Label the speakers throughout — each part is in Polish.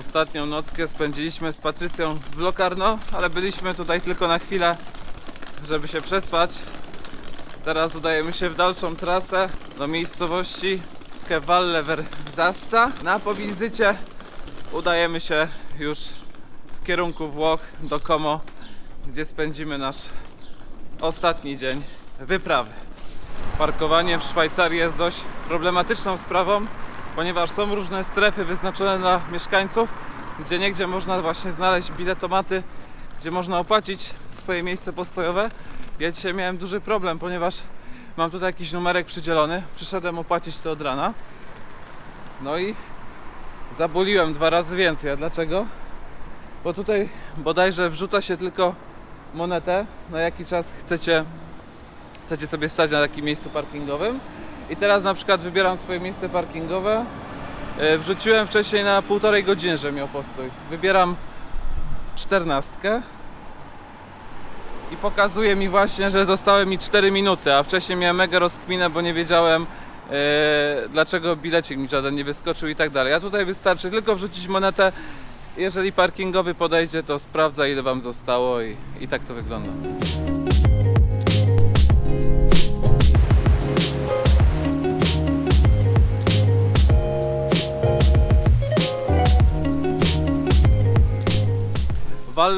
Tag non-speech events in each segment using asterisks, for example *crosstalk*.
Speaker 1: Ostatnią nockę spędziliśmy z Patrycją w Locarno, ale byliśmy tutaj tylko na chwilę, żeby się przespać. Teraz udajemy się w dalszą trasę do miejscowości Kevalle Verzasca. Na po wizycie udajemy się już w kierunku Włoch do Como, gdzie spędzimy nasz ostatni dzień wyprawy. Parkowanie w Szwajcarii jest dość problematyczną sprawą, ponieważ są różne strefy wyznaczone dla mieszkańców, gdzie niegdzie można właśnie znaleźć biletomaty, gdzie można opłacić swoje miejsce postojowe. Ja dzisiaj miałem duży problem, ponieważ mam tutaj jakiś numerek przydzielony. Przyszedłem opłacić to od rana. No i zabuliłem dwa razy więcej. A dlaczego? Bo tutaj bodajże wrzuca się tylko monetę, na jaki czas chcecie, chcecie sobie stać na takim miejscu parkingowym. I teraz na przykład wybieram swoje miejsce parkingowe. E, Wrzuciłem wcześniej na półtorej godziny, że miał postój. Wybieram czternastkę i pokazuje mi właśnie, że zostały mi 4 minuty, a wcześniej miałem mega rozkminę, bo nie wiedziałem e, dlaczego bilecik mi żaden nie wyskoczył i tak dalej. A tutaj wystarczy tylko wrzucić monetę. Jeżeli parkingowy podejdzie, to sprawdza ile wam zostało i, i tak to wygląda.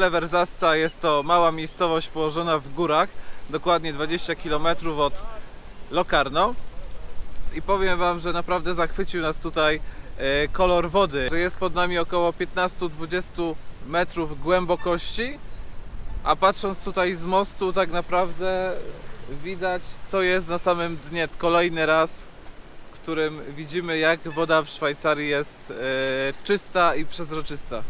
Speaker 1: Verzasca jest to mała miejscowość położona w górach, dokładnie 20 km od Locarno. I powiem Wam, że naprawdę zachwycił nas tutaj e, kolor wody. Jest pod nami około 15-20 metrów głębokości, a patrząc tutaj z mostu, tak naprawdę widać, co jest na samym dnie. Kolejny raz, w którym widzimy, jak woda w Szwajcarii jest e, czysta i przezroczysta.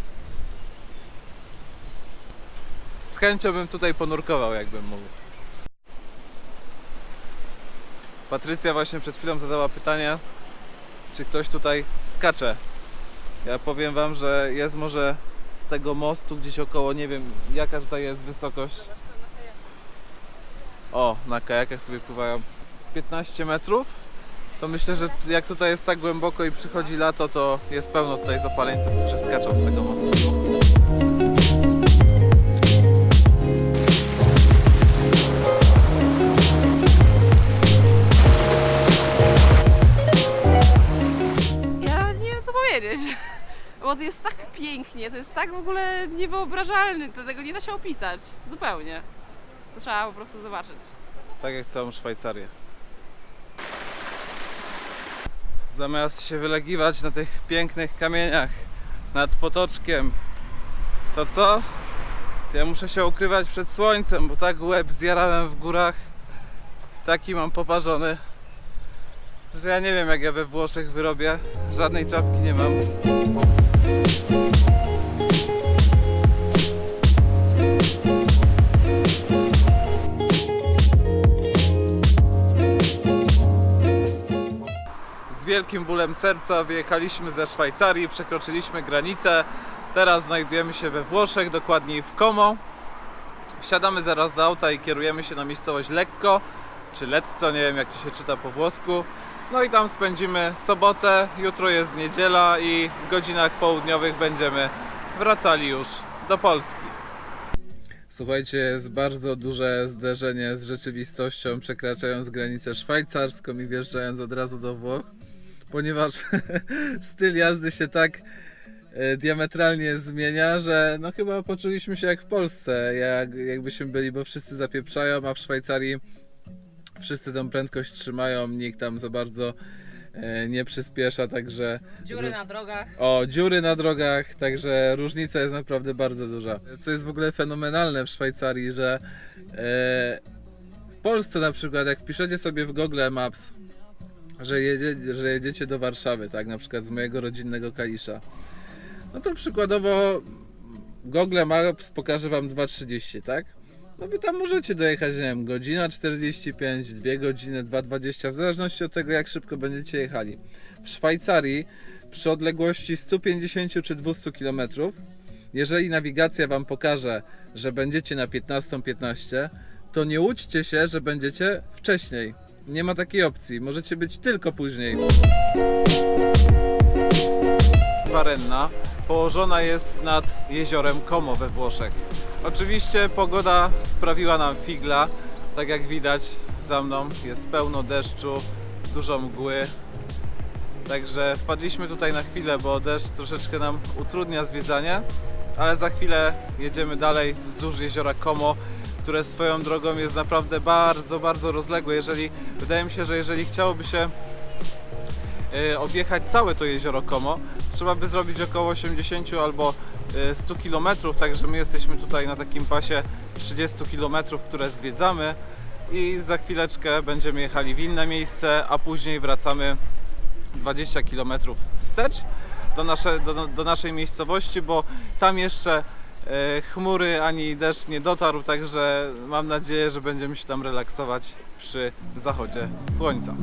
Speaker 1: Z chęcią bym tutaj ponurkował, jakbym mógł. Patrycja właśnie przed chwilą zadała pytanie, czy ktoś tutaj skacze. Ja powiem wam, że jest może z tego mostu gdzieś około, nie wiem jaka tutaj jest wysokość. O, na kajakach sobie pływają 15 metrów. To myślę, że jak tutaj jest tak głęboko i przychodzi lato, to jest pełno tutaj zapaleńców, którzy skaczą z tego mostu.
Speaker 2: Powiedzieć. *laughs* Bo to jest tak pięknie, to jest tak w ogóle niewyobrażalne, to tego nie da się opisać. Zupełnie. To trzeba po prostu zobaczyć.
Speaker 1: Tak jak całą Szwajcarię. Zamiast się wylegiwać na tych pięknych kamieniach nad potoczkiem, to co? Ja muszę się ukrywać przed słońcem, bo tak łeb zjarałem w górach. Taki mam poparzony, że ja nie wiem jak ja we Włoszech wyrobię. Żadnej czapki nie mam. Z wielkim bólem serca wyjechaliśmy ze Szwajcarii, przekroczyliśmy granicę. Teraz znajdujemy się we Włoszech, dokładniej w Como. Wsiadamy zaraz do auta i kierujemy się na miejscowość Lekko, czy Lecco, nie wiem jak to się czyta po włosku. No i tam spędzimy sobotę, jutro jest niedziela i w godzinach południowych będziemy wracali już do Polski. Słuchajcie, jest bardzo duże zderzenie z rzeczywistością, przekraczając granicę szwajcarską i wjeżdżając od razu do Włoch, ponieważ *laughs* styl jazdy się tak e, diametralnie zmienia, że no chyba poczuliśmy się jak w Polsce, jak, jakbyśmy byli, bo wszyscy zapieprzają, a w Szwajcarii wszyscy tą prędkość trzymają, nikt tam za bardzo e, nie przyspiesza, także...
Speaker 2: Dziury na drogach.
Speaker 1: O, dziury na drogach, także różnica jest naprawdę bardzo duża. Co jest w ogóle fenomenalne w Szwajcarii, że e, w Polsce na przykład, jak wpiszecie sobie w Google Maps, że, jedzie, że jedziecie do Warszawy, tak, na przykład z mojego rodzinnego Kalisza, no to przykładowo Google Maps pokaże wam 2.30, tak? No wy tam możecie dojechać, nie wiem, godzina 45, 2 godziny, 2.20, w zależności od tego, jak szybko będziecie jechali. W Szwajcarii przy odległości 150 czy 200 km, jeżeli nawigacja Wam pokaże, że będziecie na 15.15, to nie łudźcie się, że będziecie wcześniej. Nie ma takiej opcji, możecie być tylko później. Warenna położona jest nad jeziorem Como we Włoszech. Oczywiście pogoda sprawiła nam figla, tak jak widać za mną jest pełno deszczu, dużo mgły. Także wpadliśmy tutaj na chwilę, bo deszcz troszeczkę nam utrudnia zwiedzanie, ale za chwilę jedziemy dalej wzdłuż jeziora Como, które swoją drogą jest naprawdę bardzo, bardzo rozległe. Jeżeli, wydaje mi się, że jeżeli chciałoby się e, objechać całe to jezioro Como, trzeba by zrobić około 80 albo 100 km, także my jesteśmy tutaj na takim pasie 30 km, które zwiedzamy i za chwileczkę będziemy jechali w inne miejsce, a później wracamy 20 km wstecz do, nasze, do, do naszej miejscowości, bo tam jeszcze e, chmury ani deszcz nie dotarł, także mam nadzieję, że będziemy się tam relaksować przy zachodzie słońca.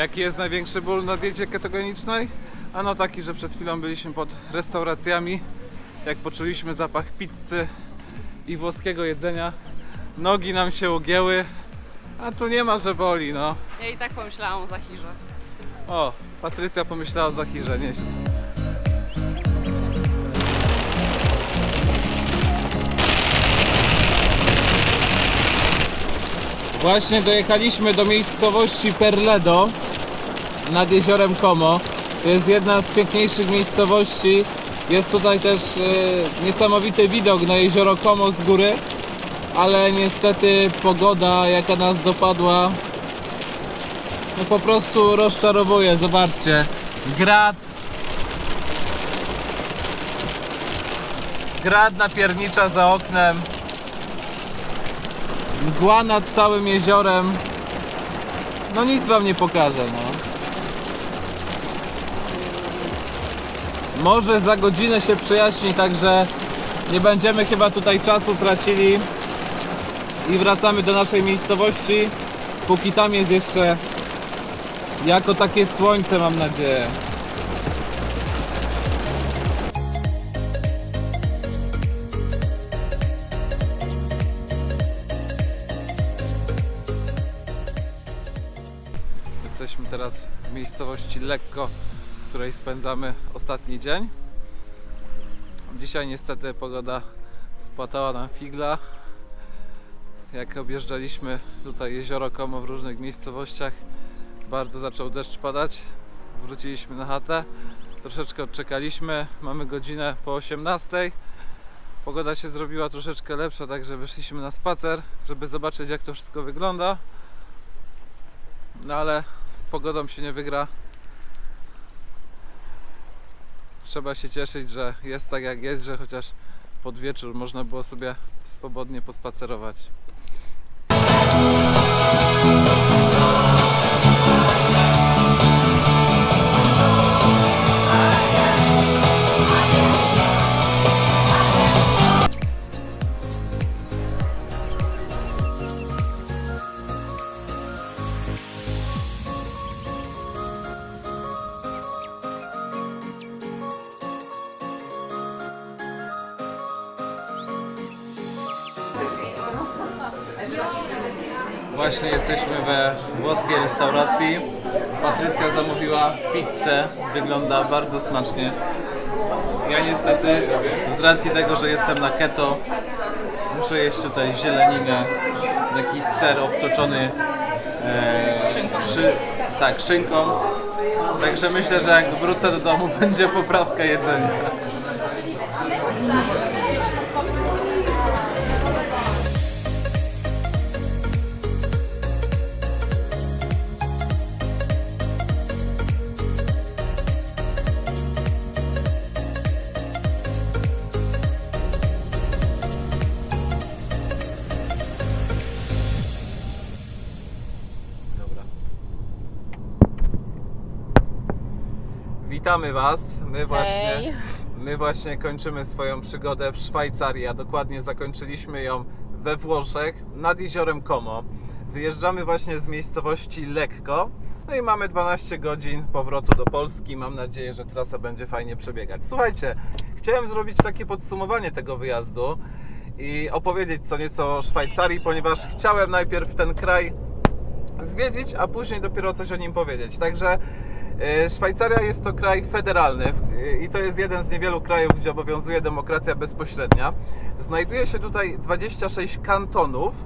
Speaker 1: Jaki jest największy ból na diecie ketogenicznej? Ano taki, że przed chwilą byliśmy pod restauracjami. Jak poczuliśmy zapach pizzy i włoskiego jedzenia, nogi nam się ugięły, a tu nie ma, że boli, no.
Speaker 2: Ja i tak pomyślałam o Zachirze.
Speaker 1: O, Patrycja pomyślała o Zachirze, nieźle. Właśnie dojechaliśmy do miejscowości Perledo nad jeziorem Como. To jest jedna z piękniejszych miejscowości. Jest tutaj też e, niesamowity widok na jezioro Como z góry, ale niestety pogoda jaka nas dopadła no po prostu rozczarowuje, zobaczcie. Grad. Grad napiernicza za oknem. Mgła nad całym jeziorem. No nic wam nie pokażę, no. Może za godzinę się przejaśni, także nie będziemy chyba tutaj czasu tracili i wracamy do naszej miejscowości. Póki tam jest jeszcze jako takie słońce mam nadzieję. Jesteśmy teraz w miejscowości Lekko, której spędzamy ostatni dzień. Dzisiaj niestety pogoda spłatała nam figla. Jak objeżdżaliśmy tutaj jezioro Como w różnych miejscowościach, bardzo zaczął deszcz padać. Wróciliśmy na chatę. Troszeczkę odczekaliśmy. Mamy godzinę po 18. Pogoda się zrobiła troszeczkę lepsza, także wyszliśmy na spacer, żeby zobaczyć jak to wszystko wygląda. No ale z pogodą się nie wygra. Trzeba się cieszyć, że jest tak jak jest, że chociaż pod wieczór można było sobie swobodnie pospacerować. Restauracji. Patrycja zamówiła pizzę. Wygląda bardzo smacznie. Ja niestety z racji tego, że jestem na keto muszę jeść tutaj zieleninę, jakiś ser obtoczony e, tak, szynką. Także myślę, że jak wrócę do domu *laughs* będzie poprawka jedzenia. Witamy Was. My właśnie,
Speaker 2: Hej.
Speaker 1: my właśnie kończymy swoją przygodę w Szwajcarii, a dokładnie zakończyliśmy ją we Włoszech nad jeziorem Como. Wyjeżdżamy właśnie z miejscowości Lekko. No i mamy 12 godzin powrotu do Polski. Mam nadzieję, że trasa będzie fajnie przebiegać. Słuchajcie, chciałem zrobić takie podsumowanie tego wyjazdu i opowiedzieć co nieco o Szwajcarii, ponieważ chciałem najpierw ten kraj zwiedzić, a później dopiero coś o nim powiedzieć. Także Szwajcaria jest to kraj federalny e, i to jest jeden z niewielu krajów, gdzie obowiązuje demokracja bezpośrednia. Znajduje się tutaj 26 kantonów.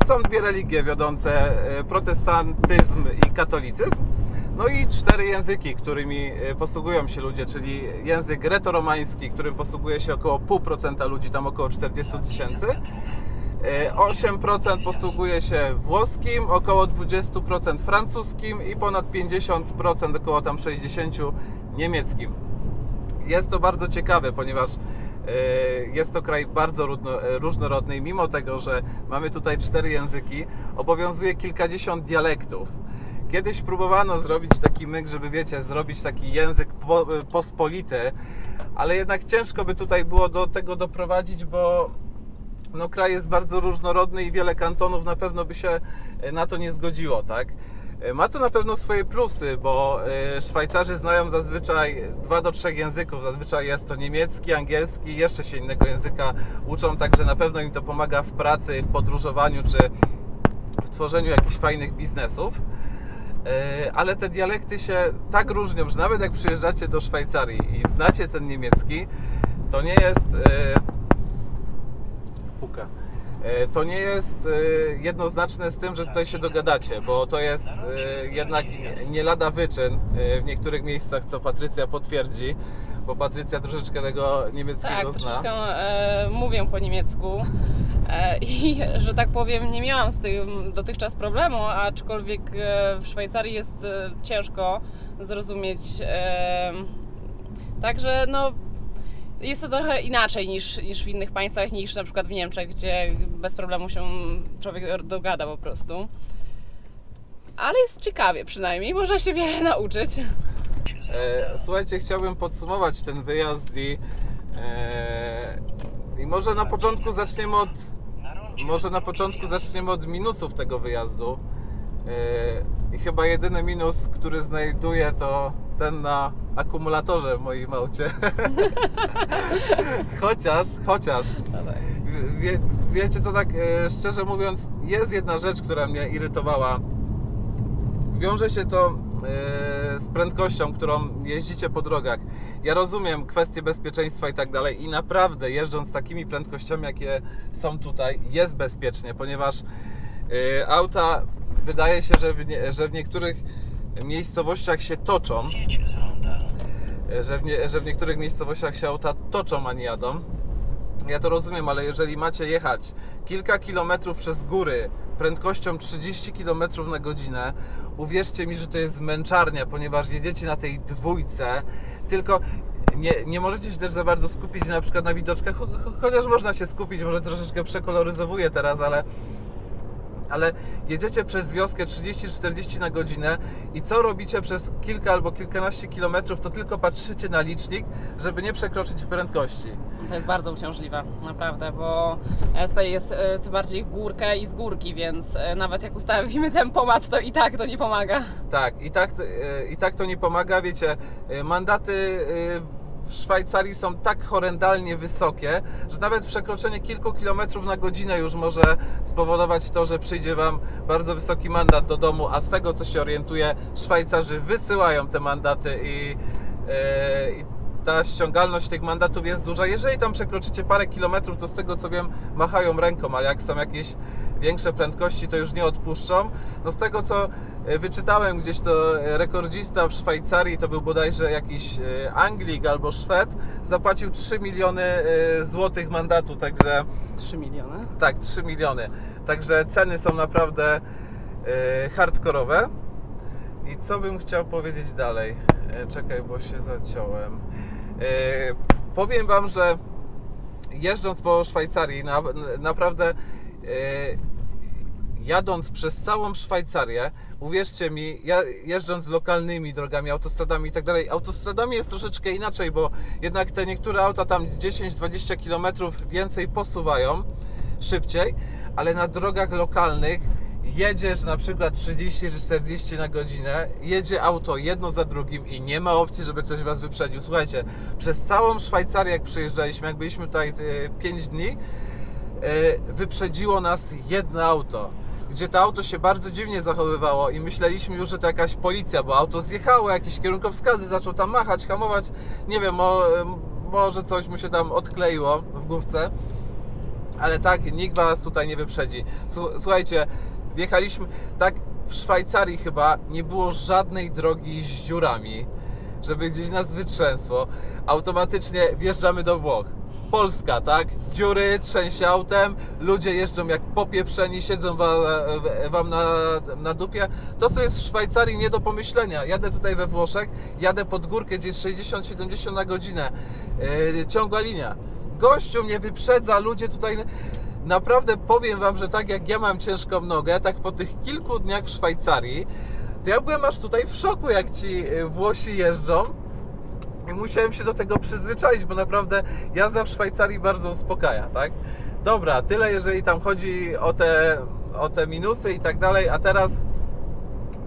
Speaker 1: E, Są dwie religie wiodące: e, protestantyzm i katolicyzm. No i cztery języki, którymi e, posługują się ludzie, czyli język gretoromański, którym posługuje się około 0,5% ludzi, tam około 40 tysięcy. E, 8% posługuje się włoskim, około 20% francuskim i ponad 50%, około tam 60% niemieckim. Jest to bardzo ciekawe, ponieważ e, jest to kraj bardzo różno- różnorodny i mimo tego, że mamy tutaj cztery języki, obowiązuje kilkadziesiąt dialektów. Kiedyś próbowano zrobić taki myk, żeby wiecie, zrobić taki język e, pospolity, ale jednak ciężko by tutaj było do tego doprowadzić, bo no, kraj jest bardzo różnorodny i wiele kantonów na pewno by się e, na to nie zgodziło, tak? E, Ma to na pewno swoje plusy, bo e, Szwajcarzy znają zazwyczaj dwa do trzech języków. Zazwyczaj jest to niemiecki, angielski, jeszcze się innego języka uczą, także na pewno im to pomaga w pracy, w podróżowaniu czy w tworzeniu jakichś fajnych biznesów. Ale te dialekty się tak różnią, że nawet jak przyjeżdżacie do Szwajcarii i znacie ten niemiecki, to nie jest. E, To nie jest e, jednoznaczne z tym, że tutaj się dogadacie, bo to jest e, jednak nie lada wyczyn w niektórych miejscach, co Patrycja potwierdzi, bo Patrycja troszeczkę tego niemieckiego
Speaker 2: Tak,
Speaker 1: zna.
Speaker 2: troszeczkę e, mówię po niemiecku e, *laughs* i, że tak powiem, nie miałam z tym dotychczas problemu, aczkolwiek w Szwajcarii jest ciężko zrozumieć. E, także no, jest to trochę inaczej niż, niż w innych państwach, niż na przykład w Niemczech, gdzie bez problemu się człowiek dogada po prostu. Ale jest ciekawie przynajmniej, można się wiele *laughs* nauczyć.
Speaker 1: E, Słuchajcie, chciałbym podsumować ten wyjazd i, e, i może na początku zaczniemy od może na początku zaczniemy od minusów tego wyjazdu. E, I chyba jedyny minus, który znajduję, to ten na akumulatorze w moim aucie. *laughs* chociaż, chociaż. Wie, wiecie co, tak e, szczerze mówiąc, jest jedna rzecz, która mnie irytowała. Wiąże się to e, z prędkością, którą jeździcie po drogach. Ja rozumiem kwestie bezpieczeństwa i tak dalej i naprawdę jeżdżąc takimi prędkościami, jakie są tutaj, jest bezpiecznie, ponieważ e, auta wydaje się, że w, nie, że w niektórych miejscowościach się toczą, e, że w, nie, że w niektórych miejscowościach się auta toczą, a nie jadą. Ja to rozumiem, ale jeżeli macie jechać kilka kilometrów przez góry prędkością 30 km na godzinę, uwierzcie mi, że to jest męczarnia, ponieważ jedziecie na tej dwójce, tylko nie, nie możecie się też za bardzo skupić na przykład na widoczkach, cho- cho- chociaż można się skupić, może troszeczkę przekoloryzowuję teraz, ale ale jedziecie przez wioskę 30-40 na godzinę i co robicie przez kilka albo kilkanaście kilometrów, to tylko patrzycie na licznik, żeby nie przekroczyć prędkości.
Speaker 2: To jest bardzo uciążliwe, naprawdę, bo e, tutaj jest e, tym bardziej w górkę i z górki, więc e, nawet jak ustawimy tempomat, to i tak to nie pomaga.
Speaker 1: Tak, i tak, i tak to nie pomaga. Wiecie, mandaty w Szwajcarii są tak horrendalnie wysokie, że nawet przekroczenie kilku kilometrów na godzinę już może spowodować to, że przyjdzie Wam bardzo wysoki mandat do domu, a z tego co się orientuję, Szwajcarzy wysyłają te mandaty i, e, i ta ściągalność tych mandatów jest duża. Jeżeli tam przekroczycie parę kilometrów, to z tego co wiem, machają ręką, a jak są jakieś większe prędkości, to już nie odpuszczą. No z tego co e, wyczytałem gdzieś, to rekordzista w Szwajcarii to był bodajże jakiś e, Anglik albo Szwed, zapłacił 3 miliony e, złotych mandatu, także
Speaker 2: 3 miliony.
Speaker 1: tak, 3 miliony. Także ceny są naprawdę hardkorowe. I co bym chciał powiedzieć dalej? E, czekaj, bo się zaciąłem. E, powiem Wam, że jeżdżąc po Szwajcarii, na, naprawdę e, jadąc przez całą Szwajcarię, uwierzcie mi, ja jeżdżąc lokalnymi drogami, autostradami i tak dalej, autostradami jest troszeczkę inaczej, bo jednak te niektóre auta tam 10-20 km więcej posuwają szybciej, ale na drogach lokalnych jedziesz na przykład 30 czy 40 na godzinę, jedzie auto jedno za drugim i nie ma opcji, żeby ktoś was wyprzedził. Słuchajcie, przez całą Szwajcarię jak przyjeżdżaliśmy, jak byliśmy tutaj 5 dni, e, wyprzedziło nas jedno auto. Gdzie to auto się bardzo dziwnie zachowywało i myśleliśmy już, że to jakaś policja, bo auto zjechało, jakieś kierunkowskazy, zaczął tam machać, hamować. Nie wiem, mo, może coś mu się tam odkleiło w główce. Ale tak, nikt was tutaj nie wyprzedzi. Słu- Słuchajcie, wjechaliśmy, tak w Szwajcarii chyba nie było żadnej drogi z dziurami, żeby gdzieś nas wytrzęsło. Automatycznie wjeżdżamy do Włoch. Polska, tak? Dziury, trzęsie autem, ludzie jeżdżą jak popieprzeni, siedzą wa, wam na, na dupie. To, co jest w Szwajcarii, nie do pomyślenia. Jadę tutaj we Włoszech, jadę pod górkę, gdzie jest 60-70 na godzinę. Yy, ciągła linia. Gościu mnie wyprzedza, ludzie tutaj... Naprawdę powiem wam, że tak jak ja mam ciężką nogę, tak po tych kilku dniach w Szwajcarii, to ja byłem aż tutaj w szoku, jak ci y, Włosi jeżdżą. I musiałem się do tego przyzwyczaić, bo naprawdę jazda w Szwajcarii bardzo uspokaja, tak? Dobra, tyle jeżeli tam chodzi o te, o te minusy i tak dalej, a teraz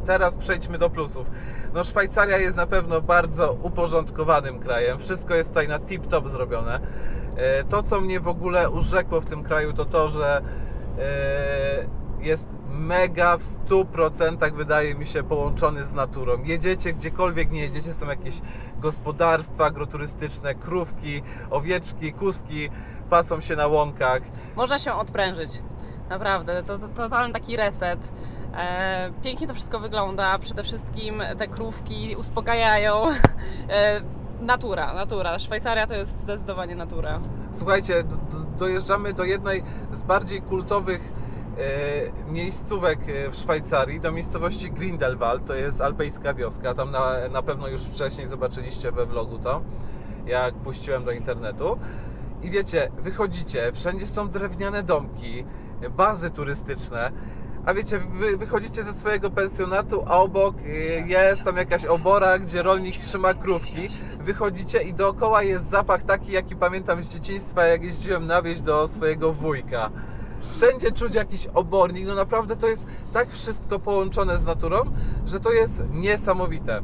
Speaker 1: Teraz przejdźmy do plusów. No Szwajcaria jest na pewno bardzo uporządkowanym krajem. Wszystko jest tutaj na tip-top zrobione. E, To, co mnie w ogóle urzekło w tym kraju, to to, że e, jest mega w 100% wydaje mi się połączony z naturą. Jedziecie gdziekolwiek nie jedziecie, są jakieś gospodarstwa agroturystyczne, krówki, owieczki, kuski pasą się na łąkach.
Speaker 2: Można się odprężyć. Naprawdę, to, to totalny taki reset. E, pięknie to wszystko wygląda. Przede wszystkim te krówki uspokajają. *laughs* natura, natura. Szwajcaria to jest zdecydowanie natura.
Speaker 1: Słuchajcie, do, do, dojeżdżamy do jednej z bardziej kultowych e, miejscówek e, w Szwajcarii, do miejscowości Grindelwald. To jest alpejska wioska. Tam na, na pewno już wcześniej zobaczyliście we vlogu to, jak puściłem do internetu. I wiecie, wychodzicie, wszędzie są drewniane domki, bazy turystyczne. A wiecie, wy wychodzicie ze swojego pensjonatu, a obok y, jest tam jakaś obora, gdzie rolnik trzyma krówki. Wychodzicie i dookoła jest zapach taki, jaki pamiętam z dzieciństwa, jak jeździłem na wieś do swojego wujka. Wszędzie czuć jakiś obornik, no naprawdę to jest tak wszystko połączone z naturą, że to jest niesamowite.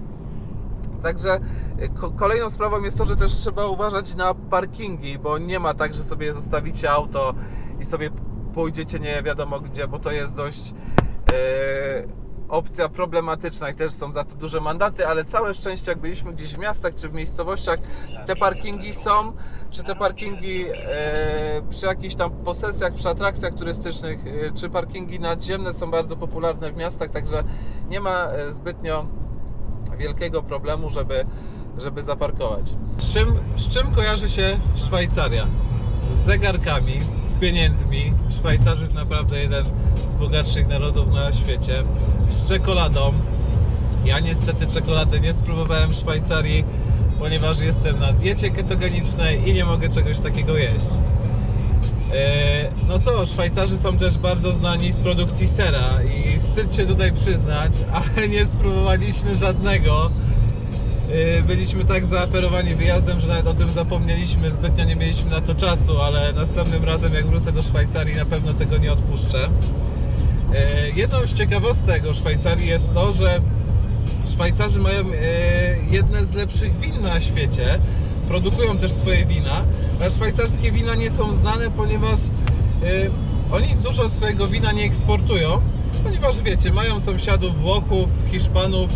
Speaker 1: Także y, ko- kolejną sprawą jest to, że też trzeba uważać na parkingi, bo nie ma tak, że sobie zostawicie auto i sobie pójdziecie nie wiadomo gdzie, bo to jest dość e, opcja problematyczna i też są za to duże mandaty, ale całe szczęście jak byliśmy gdzieś w miastach czy w miejscowościach, te parkingi są, czy te parkingi e, przy jakichś tam posesjach, przy atrakcjach turystycznych, e, czy parkingi nadziemne są bardzo popularne w miastach, także nie ma e, zbytnio wielkiego problemu, żeby, żeby zaparkować. Z czym, z czym kojarzy się Szwajcaria? Z zegarkami, z pieniędzmi. Szwajcarzy to naprawdę jeden z bogatszych narodów na świecie. Z czekoladą. Ja niestety czekolady nie spróbowałem w Szwajcarii, ponieważ jestem na diecie ketogenicznej i nie mogę czegoś takiego jeść. E, No co, Szwajcarzy są też bardzo znani z produkcji sera i wstyd się tutaj przyznać, *laughs* ale nie spróbowaliśmy żadnego. E, Byliśmy tak zaaperowani wyjazdem, że nawet o tym zapomnieliśmy, zbytnio nie mieliśmy na to czasu, ale następnym razem jak wrócę do Szwajcarii na pewno tego nie odpuszczę. E, Jedną z ciekawostek o Szwajcarii jest to, że Szwajcarzy mają e, jedne z lepszych win na świecie. Produkują też swoje wina, a szwajcarskie wina nie są znane, ponieważ oni dużo swojego wina nie eksportują, ponieważ wiecie, mają sąsiadów Włochów, Hiszpanów,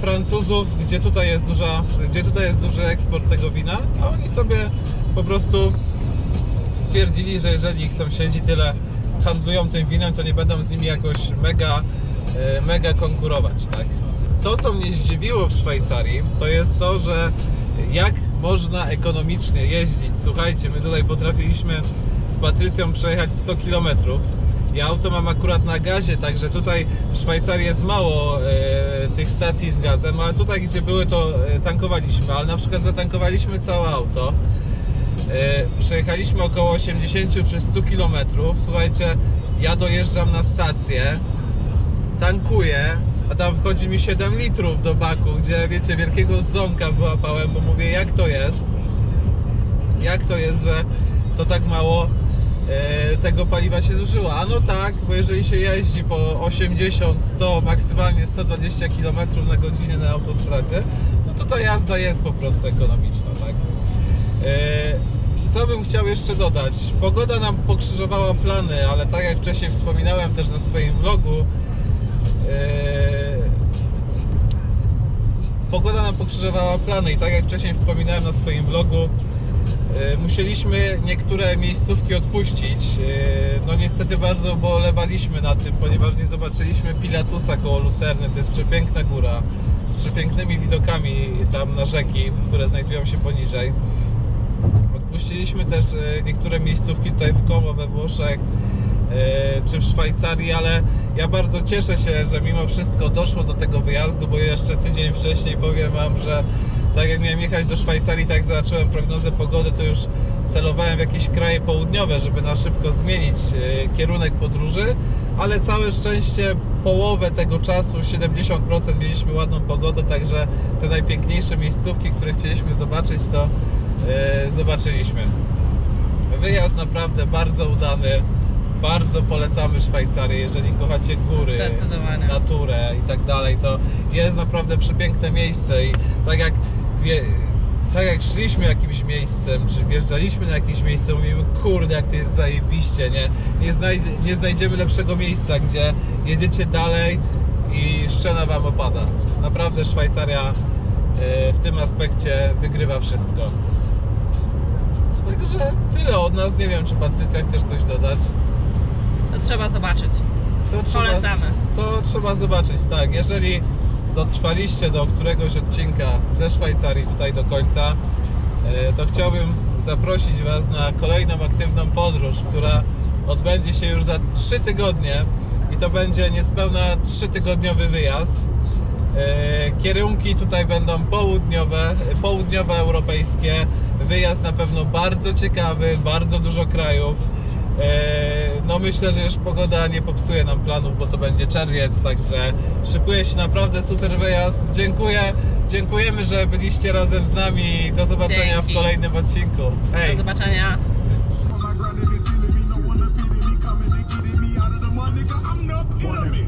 Speaker 1: Francuzów, gdzie tutaj jest duża, gdzie tutaj jest duży eksport tego wina, a oni sobie po prostu stwierdzili, że jeżeli ich sąsiedzi tyle handlują tym winem, to nie będą z nimi jakoś mega, e, mega konkurować, tak? To, co mnie zdziwiło w Szwajcarii, to jest to, że jak można ekonomicznie jeździć. Słuchajcie, my tutaj potrafiliśmy z Patrycją przejechać 100 km. Ja auto mam akurat na gazie, także tutaj w Szwajcarii jest mało e, tych stacji z gazem, ale tutaj gdzie były to e, tankowaliśmy, ale na przykład zatankowaliśmy całe auto. E, Przejechaliśmy około 80 czy 100 km. Słuchajcie, ja dojeżdżam na stację, tankuję, a tam wchodzi mi 7 litrów do baku, gdzie wiecie, wielkiego ząka wyłapałem, bo mówię, jak to jest? Jak to jest, że to tak mało tego paliwa się zużyło. A no tak, bo jeżeli się jeździ po 80, 100, maksymalnie 120 km na godzinę na autostradzie, no to ta jazda jest po prostu ekonomiczna, tak? E, Co bym chciał jeszcze dodać? Pogoda nam pokrzyżowała plany, ale tak jak wcześniej wspominałem też na swoim vlogu, e, pogoda nam pokrzyżowała plany i tak jak wcześniej wspominałem na swoim vlogu, e, musieliśmy niektóre miejscówki odpuścić. E, No niestety bardzo bolewaliśmy na tym, ponieważ nie zobaczyliśmy Pilatusa koło Lucerny. To jest przepiękna góra z przepięknymi widokami tam na rzeki, które znajdują się poniżej. Odpuściliśmy też e, niektóre miejscówki tutaj w Como we Włoszech e, czy w Szwajcarii, ale ja bardzo cieszę się, że mimo wszystko doszło do tego wyjazdu, bo jeszcze tydzień wcześniej powiem Wam, że tak jak miałem jechać do Szwajcarii, tak jak zobaczyłem prognozę pogody, to już celowałem w jakieś kraje południowe, żeby na szybko zmienić e, kierunek podróży, ale całe szczęście połowę tego czasu, 70% mieliśmy ładną pogodę, także te najpiękniejsze miejscówki, które chcieliśmy zobaczyć, to e, zobaczyliśmy. Wyjazd naprawdę bardzo udany. Bardzo polecamy Szwajcarię, jeżeli kochacie góry, naturę i tak dalej, to jest naprawdę przepiękne miejsce i tak jak wie, tak jak szliśmy jakimś miejscem, czy wjeżdżaliśmy na jakieś miejsce, mówimy, kurde, jak to jest zajebiście, nie? Nie, znajdzie, nie znajdziemy lepszego miejsca, gdzie jedziecie dalej i szczena wam opada. Naprawdę Szwajcaria e, w tym aspekcie wygrywa wszystko. Także tyle od nas. Nie wiem, czy Patrycja chcesz coś dodać.
Speaker 2: To trzeba zobaczyć.
Speaker 1: To trzeba,
Speaker 2: Polecamy.
Speaker 1: to trzeba zobaczyć, tak. Jeżeli dotrwaliście do któregoś odcinka ze Szwajcarii tutaj do końca, e, to chciałbym zaprosić Was na kolejną aktywną podróż, która odbędzie się już za 3 tygodnie i to będzie niespełna 3-tygodniowy wyjazd. E, Kierunki tutaj będą południowe, południowe europejskie. Wyjazd na pewno bardzo ciekawy, bardzo dużo krajów. E, No myślę, że już pogoda nie popsuje nam planów, bo to będzie czerwiec, także szykuje się naprawdę super wyjazd. Dziękuję, dziękujemy, że byliście razem z nami. Do zobaczenia
Speaker 2: Dzięki.
Speaker 1: w kolejnym odcinku. Hej!
Speaker 2: Do zobaczenia.
Speaker 3: Nigga. I'm.